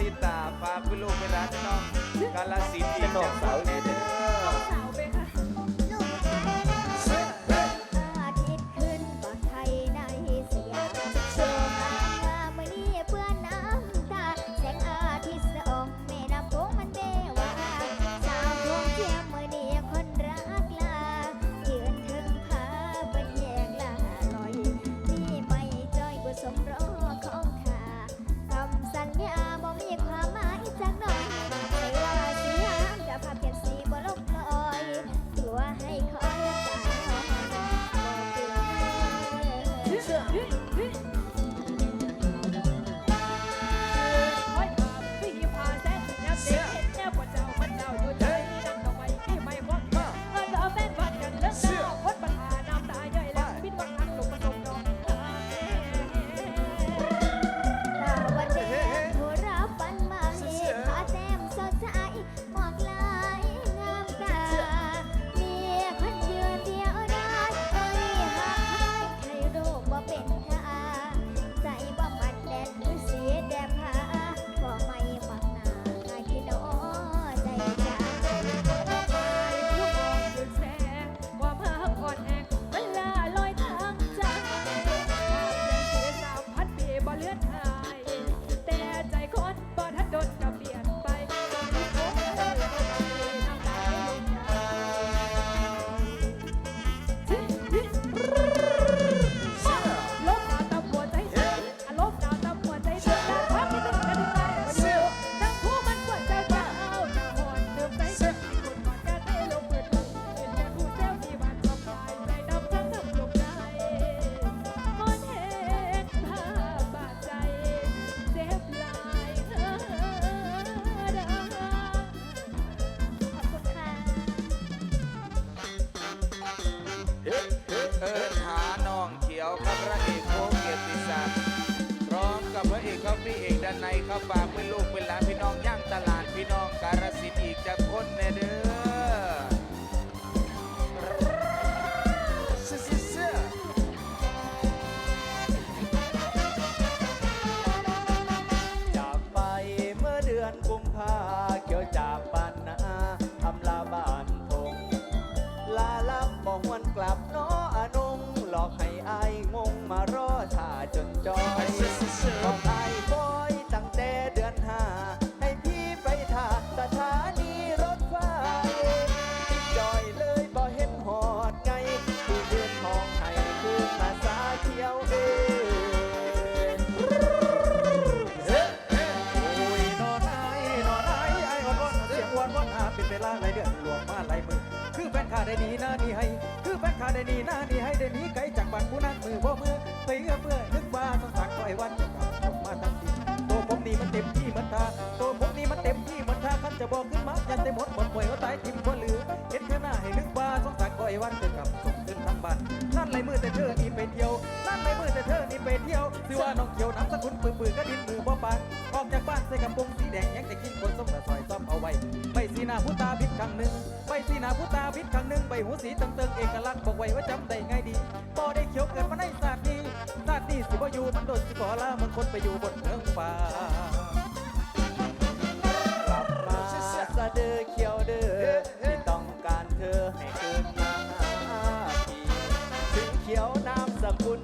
ลิตาฝากเป็นลูกเป็นร้านน้องกาลสินธุ์อีเป็นกน้องสาวเด้เเอิญหาน้องเขียวครับพระเอกโคเกียรติศักดิ์พร้อมกับพระเอกครับพี่เอกด้านในครับฝากเป็นลูกเป็นหลานพี่น้องย่างตลาดพี่น้องการสินธุ์อีกจากคนในเดือ วันกลับน้ออนงหลอกให้อายงงมารอท่าจนจอยบอกอายบอ นข้าได้หนีหน้านี่ให้ได้หนีไกลจากบ้านผู้นั้นมือบ่มือไปเอื้อเมื่อนึกว่าต้องสักคอยวันจะกลับส่งมาทั้งทีตัวผมนี่มันเต็มที่เหมือนทาตัวผมนี่มันเต็มที่เหมือนทาคันจะบอกขึ้นมายันเต็มหมดหมดป่วยว่าตายทิมบ่เหลือเห็นแค่หน้าให้นึกว่าสงสารคอยวันจะกลับส่งขึ้นทางบ้านนั่นไรมือแต่เธอนี่ไปเที่ยวนั่นไรมือแต่เธอนี่ไปเที่ยวสิว่าน้องเขียวน้ำสกุลปืนปืนก็ดินมือบ่ปานออกจากบ้านใส่กระโปรงสีแดงยังจะกินคน หน้าผู้ตาพิษครั้งหนึ่งใบสีหน้าผู้ตาพิษครั้งหนึ่งใบหูสีเติงเติงเอกลักษณ์บอกไว้ว่าจำได้ไงดีบ่ได้เขียวเกิดมาในศาสตร์นี้ศาสตร์นี้สิบ่อยู่มันโดนสิขอลาเมืองคนไปอยู่บนเมืองฟ้ากลับมาซะเด้อเขียวเด้อที่ต้องการเธอให้คืนมาทีถึงเขียวน้ำสกุล